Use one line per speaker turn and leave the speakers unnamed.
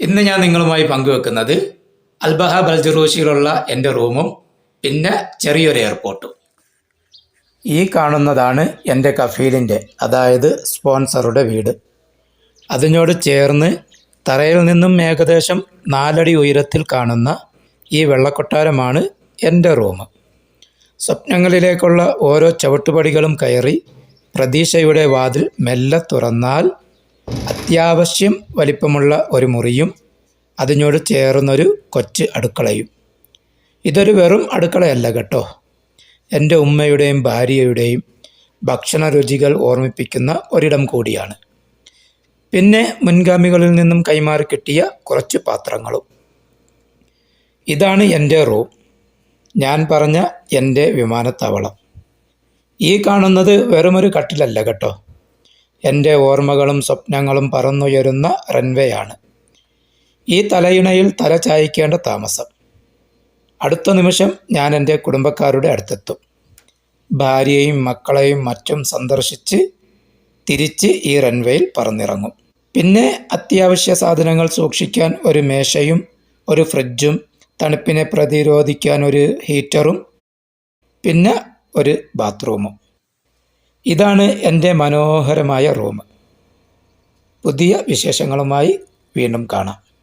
ഇന്ന് ഞാൻ നിങ്ങളുമായി പങ്കുവെക്കുന്നത് അൽബഹ ബൽജറൂഷിയിലുള്ള എന്റെ റൂമും പിന്നെ ചെറിയൊരു എയർപോർട്ടും. ഈ കാണുന്നതാണ് എന്റെ കഫീലിന്റെ അതായത് സ്പോൺസറുടെ വീട്. അതിനോട് ചേർന്ന് തറയിൽ നിന്നും ഏകദേശം നാലടി ഉയരത്തിൽ കാണുന്ന ഈ വെള്ളക്കൊട്ടാരമാണ് എന്റെ റൂം. സ്വപ്നങ്ങളിലേക്കുള്ള ഓരോ ചവിട്ടുപടികളും കയറി പ്രതീക്ഷയുടെ വാതിൽ മെല്ലെ തുറന്നാൽ അത്യാവശ്യം വലിപ്പമുള്ള ഒരു മുറിയും അതിനോട് ചേർന്നൊരു കൊച്ച് അടുക്കളയും. ഇതൊരു വെറും അടുക്കളയല്ല കേട്ടോ. എന്റെ ഉമ്മയുടെയും ഭാര്യയുടെയും ഭക്ഷണ രുചികൾ ഓർമ്മിപ്പിക്കുന്ന ഒരിടം കൂടിയാണ്. പിന്നെ മുൻഗാമികളിൽ നിന്നും കൈമാറി കിട്ടിയ കുറച്ച് പാത്രങ്ങളും. ഇതാണ് എന്റെ റൂം. ഞാൻ പറഞ്ഞ എന്റെ വിമാനത്താവളം. ഈ കാണുന്നത് വെറുമൊരു കട്ടിലല്ല കേട്ടോ. എന്റെ ഓർമ്മകളും സ്വപ്നങ്ങളും പറന്നുയരുന്ന റൺവേയാണ്. ഈ തലയിണയിൽ തല ചായ്ക്കേണ്ട താമസം. അടുത്ത നിമിഷം ഞാൻ എന്റെ കുടുംബക്കാരുടെ അടുത്തെത്തും. ഭാര്യയും മക്കളെയും മറ്റും സന്ദർശിച്ച് തിരിച്ച് ഈ റൺവേയിൽ പറന്നിറങ്ങും. പിന്നെ അത്യാവശ്യ സാധനങ്ങൾ സൂക്ഷിക്കാൻ ഒരു മേശയും ഒരു ഫ്രിഡ്ജും തണുപ്പിനെ പ്രതിരോധിക്കാൻ ഒരു ഹീറ്ററും പിന്നെ ഒരു ബാത്റൂമും. ഇതാണ് എന്റെ മനോഹരമായ റൂം. പുതിയ വിശേഷങ്ങളുമായി വീണ്ടും കാണാം.